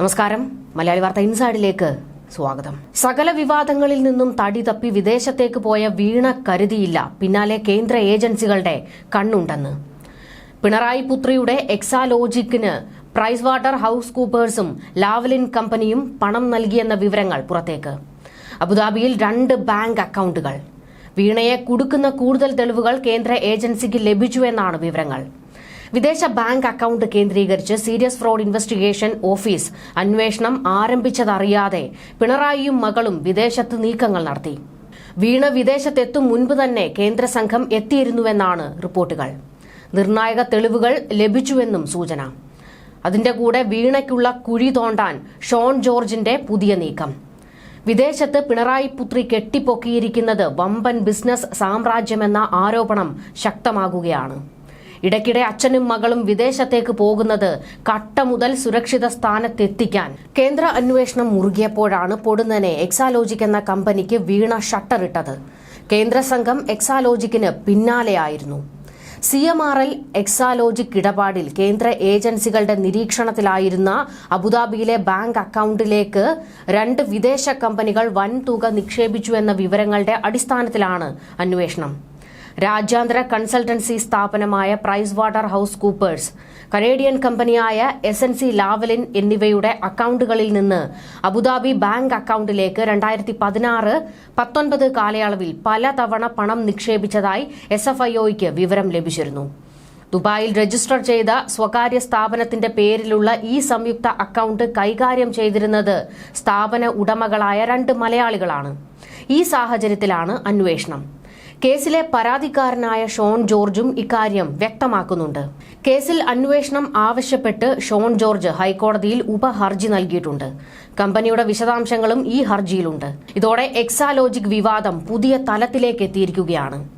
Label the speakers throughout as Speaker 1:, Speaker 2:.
Speaker 1: നമസ്കാരം. മലയാളി വാർത്ത ഇൻസൈഡിലേക്ക് സ്വാഗതം. സകല വിവാദങ്ങളിൽ നിന്നും തടി തപ്പി വിദേശത്തേക്ക് പോയ വീണ കരുതിയില്ല. പിന്നാലെ കേന്ദ്ര ഏജൻസികളുടെ കണ്ണുണ്ടെന്ന്. പിണറായി പുത്രിയുടെ എക്സാലോജിക്കിന് പ്രൈസ് വാട്ടർ ഹൌസ് കൂപ്പേഴ്സും ലാവലിൻ കമ്പനിയും പണം നൽകിയെന്ന വിവരങ്ങൾ പുറത്തേക്ക്. അബുദാബിയിൽ രണ്ട് ബാങ്ക് അക്കൗണ്ടുകൾ. വീണയെ കൊടുക്കുന്ന കൂടുതൽ തെളിവുകൾ കേന്ദ്ര ഏജൻസിക്ക് ലഭിച്ചുവെന്നാണ് വിവരങ്ങൾ. വിദേശ ബാങ്ക് അക്കൌണ്ട് കേന്ദ്രീകരിച്ച് സീരിയസ് ഫ്രോഡ് ഇൻവെസ്റ്റിഗേഷൻ ഓഫീസ് അന്വേഷണം ആരംഭിച്ചതറിയാതെ പിണറായിയും മകളും വിദേശത്ത് നീക്കങ്ങൾ നടത്തി. വീണ വിദേശത്തെത്തും മുൻപ് തന്നെ കേന്ദ്ര സംഘം എത്തിയിരുന്നുവെന്നാണ് റിപ്പോർട്ടുകൾ. നിർണായക തെളിവുകൾ ലഭിച്ചുവെന്നും സൂചന. അതിന്റെ കൂടെ വീണയ്ക്കുള്ള കുഴി തോണ്ടാൻ ഷോൺ ജോർജിന്റെ പുതിയ നീക്കം. വിദേശത്ത് പിണറായി പുത്രി കെട്ടിപ്പൊക്കിയിരിക്കുന്നത് വമ്പൻ ബിസിനസ് സാമ്രാജ്യമെന്ന ആരോപണം ശക്തമാകുകയാണ്. ഇടയ്ക്കിടെ അച്ഛനും മകളും വിദേശത്തേക്ക് പോകുന്നത് കട്ട മുതൽ സുരക്ഷിത സ്ഥാനത്തെത്തിക്കാൻ. കേന്ദ്ര അന്വേഷണം മുറുകിയപ്പോഴാണ് പൊടുന്നനെ എക്സാലോജിക് എന്ന കമ്പനിക്ക് വീണ ഷട്ടറിട്ടത് കേന്ദ്ര സംഘം എക്സാലോജിക്കിന് പിന്നാലെയായിരുന്നു. C M R L Exalogic ഇടപാടിൽ കേന്ദ്ര ഏജൻസികളുടെ നിരീക്ഷണത്തിലായിരുന്ന അബുദാബിയിലെ ബാങ്ക് അക്കൌണ്ടിലേക്ക് രണ്ട് വിദേശ കമ്പനികൾ വൻതുക നിക്ഷേപിച്ചു എന്ന വിവരങ്ങളുടെ അടിസ്ഥാനത്തിലാണ് അന്വേഷണം. രാജ്യാന്തര കൺസൾട്ടൻസി സ്ഥാപനമായ Pricewaterhouse Coopers Canadian കമ്പനിയായ എസ് എൻ സി ലാവലിൻ എന്നിവയുടെ അക്കൌണ്ടുകളിൽ നിന്ന് അബുദാബി ബാങ്ക് അക്കൌണ്ടിലേക്ക് രണ്ടായിരത്തി പതിനാറ് പത്തൊൻപത് കാലയളവിൽ പലതവണ പണം നിക്ഷേപിച്ചതായി എസ് എഫ് ഐഒയ്ക്ക് വിവരം ലഭിച്ചിരുന്നു. ദുബായിൽ രജിസ്റ്റർ ചെയ്ത സ്വകാര്യ സ്ഥാപനത്തിന്റെ പേരിലുള്ള ഈ സംയുക്ത അക്കൌണ്ട് കൈകാര്യം ചെയ്തിരുന്നത് സ്ഥാപന ഉടമകളായ രണ്ട് മലയാളികളാണ്. ഈ സാഹചര്യത്തിലാണ് അന്വേഷണം. കേസിലെ പരാതിക്കാരനായ ഷോൺ ജോർജും ഇക്കാര്യം വ്യക്തമാക്കുന്നുണ്ട്. കേസിൽ അന്വേഷണം ആവശ്യപ്പെട്ട് ഷോൺ ജോർജ് ഹൈക്കോടതിയിൽ ഉപഹർജി നൽകിയിട്ടുണ്ട്. കമ്പനിയുടെ വിശദാംശങ്ങളും ഈ ഹർജിയിലുണ്ട്. ഇതോടെ എക്സാലോജിക് വിവാദം പുതിയ തലത്തിലേക്ക് എത്തിയിരിക്കുകയാണ്.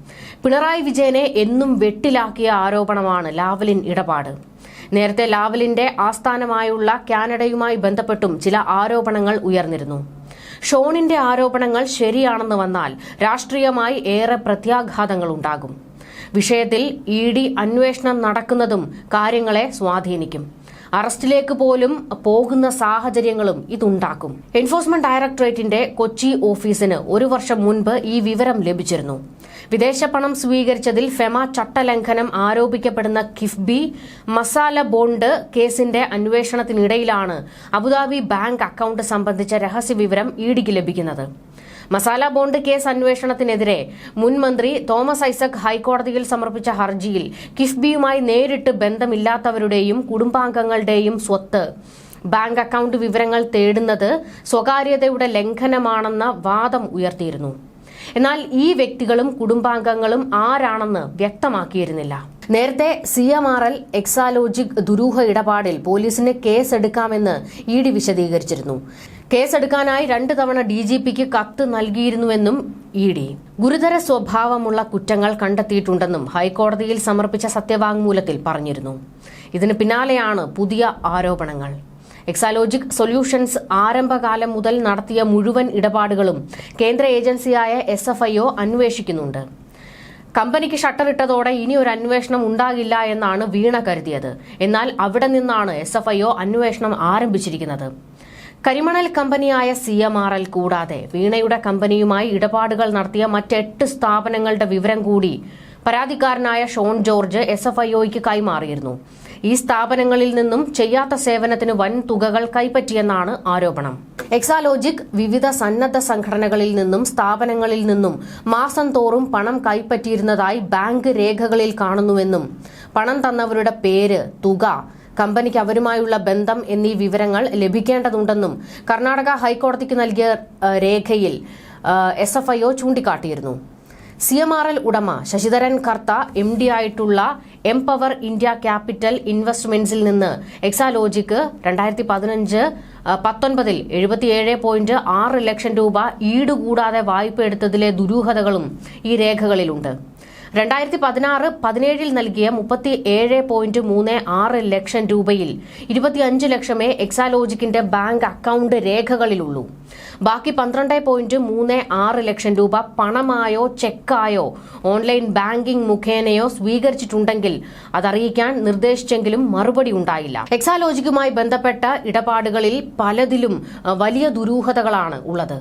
Speaker 1: പിണറായി വിജയനെ എന്നും വെട്ടിലാക്കിയ ആരോപണമാണ് ലാവലിൻ ഇടപാട്. നേരത്തെ ലാവലിന്റെ ആസ്ഥാനമായുള്ള കാനഡയുമായി ബന്ധപ്പെട്ടും ചില ആരോപണങ്ങൾ ഉയർന്നിരുന്നു. ഷോണിന്റെ ആരോപണങ്ങൾ ശരിയാണെന്ന് വന്നാൽ രാഷ്ട്രീയമായി ഏറെ പ്രത്യാഘാതങ്ങൾ ഉണ്ടാകും. വിഷയത്തിൽ ഇ ഡി അന്വേഷണം നടക്കുന്നതും കാര്യങ്ങളെ സ്വാധീനിക്കും. അറസ്റ്റിലേക്ക് പോലും പോകുന്ന സാഹചര്യങ്ങളും ഇതുണ്ടാക്കും. എൻഫോഴ്സ്മെന്റ് ഡയറക്ടറേറ്റിന്റെ കൊച്ചി ഓഫീസിന് ഒരു വർഷം മുൻപ് ഈ വിവരം ലഭിച്ചിരുന്നു. വിദേശ പണം സ്വീകരിച്ചതിൽ ഫെമ ചട്ടലംഘനം ആരോപിക്കപ്പെടുന്ന കിഫ്ബി മസാല ബോണ്ട് കേസിന്റെ അന്വേഷണത്തിനിടയിലാണ് അബുദാബി ബാങ്ക് അക്കൌണ്ട് സംബന്ധിച്ച രഹസ്യ രഹസ്യവിവരം ഇഡിക്ക് ലഭിക്കുന്നത്. മസാല ബോണ്ട് കേസ് അന്വേഷണത്തിനെതിരെ മുൻമന്ത്രി തോമസ് ഐസക് ഹൈക്കോടതിയിൽ സമർപ്പിച്ച ഹർജിയിൽ കിഫ്ബിയുമായി നേരിട്ട് ബന്ധമില്ലാത്തവരുടെയും കുടുംബാംഗങ്ങളുടെയും സ്വത്ത്. ബാങ്ക് അക്കൌണ്ട് വിവരങ്ങൾ തേടുന്നത് സ്വകാര്യതയുടെ ലംഘനമാണെന്ന വാദം ഉയർത്തിയിരുന്നു. എന്നാൽ ഈ വ്യക്തികളും കുടുംബാംഗങ്ങളും ആരാണെന്ന് വ്യക്തമാക്കിയിരുന്നില്ല. നേരത്തെ C M R L Exalogic ദുരൂഹ ഇടപാടിൽ പോലീസിന് കേസെടുക്കാമെന്ന് ഇ ഡി വിശദീകരിച്ചിരുന്നു. കേസെടുക്കാനായി രണ്ടു തവണ ഡി ജി പിക്ക് കത്ത് നൽകിയിരുന്നുവെന്നും ഇ ഡി. ഗുരുതര സ്വഭാവമുള്ള കുറ്റങ്ങൾ കണ്ടെത്തിയിട്ടുണ്ടെന്നും ഹൈക്കോടതിയിൽ സമർപ്പിച്ച സത്യവാങ്മൂലത്തിൽ പറഞ്ഞിരുന്നു. ഇതിന് പിന്നാലെയാണ് പുതിയ ആരോപണങ്ങൾ. എക്സാലോജിക് സൊല്യൂഷൻസ് ആരംഭകാലം മുതൽ നടത്തിയ മുഴുവൻ ഇടപാടുകളും കേന്ദ്ര ഏജൻസിയായ എസ് എഫ് ഐ ഒ അന്വേഷിക്കുന്നുണ്ട്. കമ്പനിക്ക് ഷട്ടറിട്ടതോടെ ഇനി ഒരു അന്വേഷണം ഉണ്ടാകില്ല എന്നാണ് വീണ കരുതിയത്. എന്നാൽ അവിടെ നിന്നാണ് എസ് എഫ് ഐ ഒ അന്വേഷണം ആരംഭിച്ചിരിക്കുന്നത്. കരിമണൽ കമ്പനിയായ സി എം ആർ എൽ കൂടാതെ വീണയുടെ കമ്പനിയുമായി ഇടപാടുകൾ നടത്തിയ മറ്റെട്ട് സ്ഥാപനങ്ങളുടെ വിവരം കൂടി പരാതിക്കാരനായ Shone George S F I ഒയ്ക്ക് കൈമാറിയിരുന്നു. ഈ സ്ഥാപനങ്ങളിൽ നിന്നും ചെയ്യാത്ത സേവനത്തിന് വൻ തുകകൾ കൈപ്പറ്റിയെന്നാണ് ആരോപണം. എക്സാലോജിക് വിവിധ സന്നദ്ധ സംഘടനകളിൽ നിന്നും സ്ഥാപനങ്ങളിൽ നിന്നും മാസം തോറും പണം കൈപ്പറ്റിയിരുന്നതായി ബാങ്ക് രേഖകളിൽ കാണുന്നുവെന്നും പണം തന്നവരുടെ പേര് തുക കമ്പനിക്ക് അവരുമായുള്ള ബന്ധം എന്നീ വിവരങ്ങൾ ലഭിക്കേണ്ടതുണ്ടെന്നും കർണാടക ഹൈക്കോടതിക്ക് നൽകിയ രേഖയിൽ എസ് എഫ് ഐ ഒ ചൂണ്ടിക്കാട്ടിയിരുന്നു. സി എം ആർ എൽ ഉടമ ശശിധരൻ കർത്ത എം ഡി ആയിട്ടുള്ള എംപവർ ഇന്ത്യ ക്യാപിറ്റൽ ഇൻവെസ്റ്റ്മെന്റ്സിൽ നിന്ന് എക്സാലോജിക്ക് രണ്ടായിരത്തി പതിനഞ്ച് പത്തൊൻപതിൽ എഴുപത്തിയേഴ് പോയിന്റ് ആറ് ലക്ഷം രൂപ ഈടുകൂടാതെ വായ്പ എടുത്തതിലെ ദുരൂഹതകളും ഈ രേഖകളിലുണ്ട്. രണ്ടായിരത്തി പതിനാറ് പതിനേഴിൽ നൽകിയ മുപ്പത്തി ഏഴ് പോയിന്റ് മൂന്ന് ആറ് ലക്ഷം രൂപയിൽ ഇരുപത്തിയഞ്ച് ലക്ഷമേ എക്സാലോജിക്കിന്റെ ബാങ്ക് അക്കൗണ്ട് രേഖകളിലുള്ളൂ. ബാക്കി പന്ത്രണ്ട് പോയിന്റ് മൂന്ന് ആറ് ലക്ഷം രൂപ പണമായോ ചെക്കായോ ഓൺലൈൻ ബാങ്കിംഗ് മുഖേനയോ സ്വീകരിച്ചിട്ടുണ്ടെങ്കിൽ അതറിയിക്കാൻ നിർദ്ദേശിച്ചെങ്കിലും മറുപടി ഉണ്ടായില്ല. എക്സാലോജിക്കുമായി ബന്ധപ്പെട്ട ഇടപാടുകളിൽ പലതിലും വലിയ ദുരൂഹതകളാണ് ഉള്ളത്.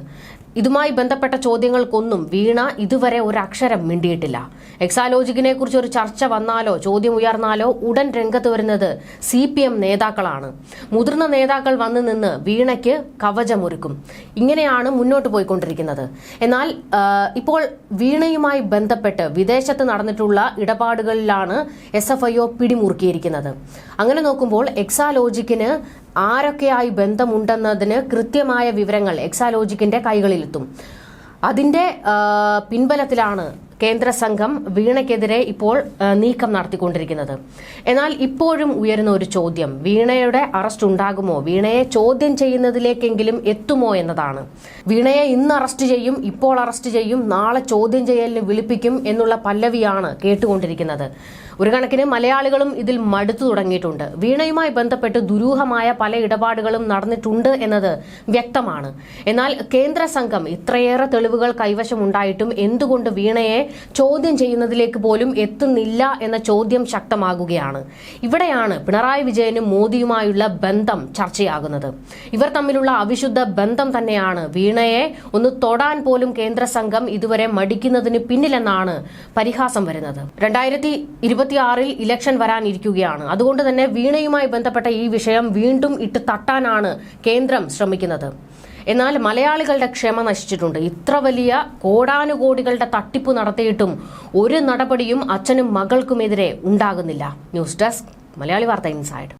Speaker 1: ഇതുമായി ബന്ധപ്പെട്ട ചോദ്യങ്ങൾക്കൊന്നും വീണ ഇതുവരെ ഒരക്ഷരം മിണ്ടിയിട്ടില്ല. എക്സാലോജിക്കിനെ കുറിച്ച് ഒരു ചർച്ച വന്നാലോ ചോദ്യം ഉയർന്നാലോ ഉടൻ രംഗത്ത് വരുന്നത് സി പി എം നേതാക്കളാണ്. മുതിർന്ന നേതാക്കൾ വന്നു നിന്ന് വീണയ്ക്ക് കവചമൊരുക്കും. ഇങ്ങനെയാണ് മുന്നോട്ട് പോയിക്കൊണ്ടിരിക്കുന്നത്. എന്നാൽ ഇപ്പോൾ വീണയുമായി ബന്ധപ്പെട്ട് വിദേശത്ത് നടന്നിട്ടുള്ള ഇടപാടുകളിലാണ് എസ് എഫ് ഐ ഒ പിടിമുറുക്കിയിരിക്കുന്നത്. അങ്ങനെ നോക്കുമ്പോൾ എക്സാലോജിക്കിന് ആരൊക്കെയായി ബന്ധമുണ്ടെന്നതിന് കൃത്യമായ വിവരങ്ങൾ എക്സാലോജിക്കിന്റെ കൈകളിലെത്തും. അതിന്റെ പിൻബലത്തിലാണ് കേന്ദ്ര സംഘം വീണയ്ക്കെതിരെ ഇപ്പോൾ നീക്കം നടത്തിക്കൊണ്ടിരിക്കുന്നത്. എന്നാൽ ഇപ്പോഴും ഉയരുന്ന ഒരു ചോദ്യം വീണയുടെ അറസ്റ്റ് ഉണ്ടാകുമോ? വീണയെ ചോദ്യം ചെയ്യുന്നതിലേക്കെങ്കിലും എത്തുമോ എന്നതാണ്. വീണയെ ഇന്ന് അറസ്റ്റ് ചെയ്യും ഇപ്പോൾ അറസ്റ്റ് ചെയ്യും നാളെ ചോദ്യം ചെയ്യലിന് വിളിപ്പിക്കും എന്നുള്ള പല്ലവിയാണ് കേട്ടുകൊണ്ടിരിക്കുന്നത്. ഒരു കണക്കിന് മലയാളികളും ഇതിൽ മടുത്തു തുടങ്ങിയിട്ടുണ്ട്. വീണയുമായി ബന്ധപ്പെട്ട് ദുരൂഹമായ പല ഇടപാടുകളും നടന്നിട്ടുണ്ട് എന്നത് വ്യക്തമാണ്. എന്നാൽ കേന്ദ്ര സംഘം ഇത്രയേറെ തെളിവുകൾ കൈവശമുണ്ടായിട്ടും എന്തുകൊണ്ട് വീണയെ ചോദ്യം ചെയ്യുന്നതിലേക്ക് പോലും എത്തുന്നില്ല എന്ന ചോദ്യം ശക്തമാകുകയാണ്. ഇവിടെയാണ് പിണറായി വിജയനും മോദിയുമായുള്ള ബന്ധം ചർച്ചയാകുന്നത്. ഇവർ തമ്മിലുള്ള അവിശുദ്ധ ബന്ധം തന്നെയാണ്. വീണയെ ഒന്ന് തൊടാൻ പോലും കേന്ദ്ര സംഘം ഇതുവരെ മടിക്കുന്നതിന് പിന്നിലെന്നാണ് പരിഹാസം വരുന്നത്. രണ്ടായിരത്തി ഇരുപത്തിയാറിൽ ഇലക്ഷൻ വരാനിരിക്കുകയാണ്. അതുകൊണ്ട് തന്നെ വീണയുമായി ബന്ധപ്പെട്ട ഈ വിഷയം വീണ്ടും ഇട്ട് തട്ടാനാണ് കേന്ദ്രം ശ്രമിക്കുന്നത്. എന്നാൽ മലയാളികളുടെ ക്ഷമ നശിച്ചിട്ടുണ്ട്. ഇത്ര വലിയ കോടാനുകോടികളുടെ തട്ടിപ്പ് നടത്തിയിട്ടും ഒരു നടപടിയും അച്ഛനും മകൾക്കുമെതിരെ ഉണ്ടാകുന്നില്ല. ന്യൂസ് ഡെസ്ക് മലയാളി വാർത്ത ഇൻസൈഡ്.